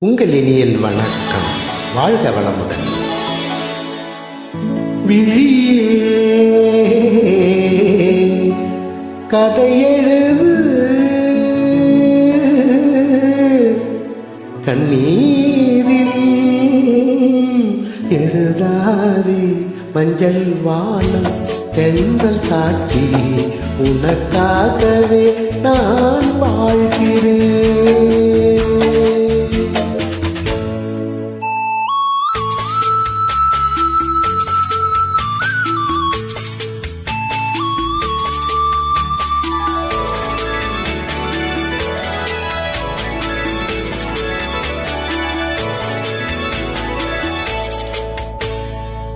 உங்கள் இனியன் வணக்கம். வாழ்க வளமுடன். விழியே கதையெழுது கண்ணீரில் எழுதாதே மஞ்சள் வானம் தென்றல் சாட்சி உனக்காகவே நான்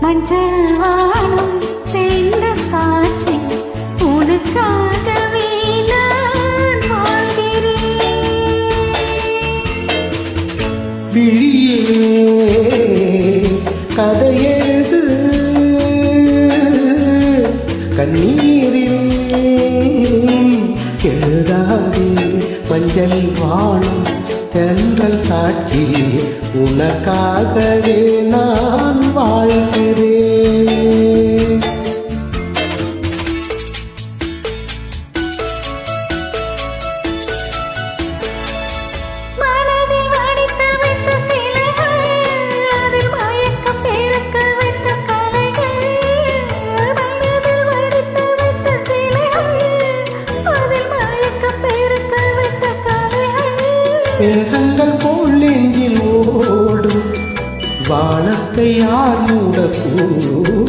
மஞ்சள் வானம் தென்ற காட்சி உனக்காகவே நான் வாழ்கிறேன். விழியே கதையெழுது கண்ணீரில் எழுதாதே மஞ்சள் வானம் தென்றல் சாட்சி உனக்காகவே நான் வாழ்கிறேன். மேகங்கள் போல் நெஞ்சில் ஓடும். வானத்தை யார் மூடக்கூடும்?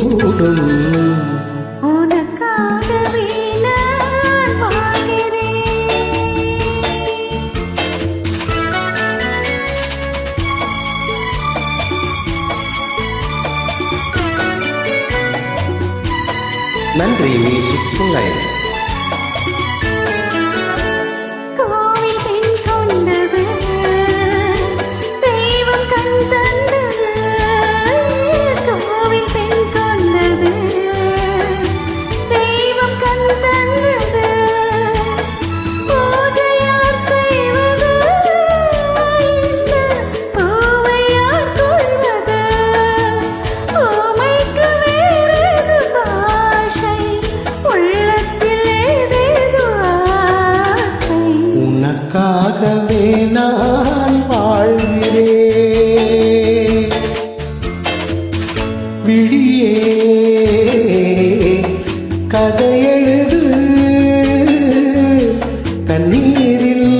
உனக்காகவே நான் வாழ்கிறேன். நன்றி மியூசிக் புலை உனக்காகவே நான் வாழ்கிறேன். விழியே கதையெழுது கண்ணீரில்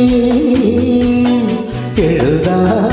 எழுதாதே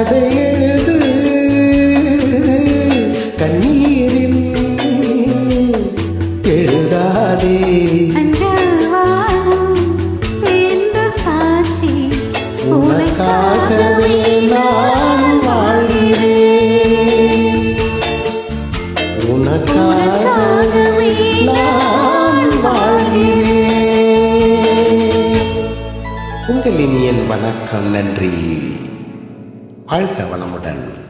கதையெழுது. கண்ணீரில் எழுதாதே. உனக்காகவே நான் வாழ்கிறேன். உனக்காகவே நான் வாழ்கிறேன். உங்கள் இனியன் வணக்கம் நன்றி. வாழ்க வளமுடன்.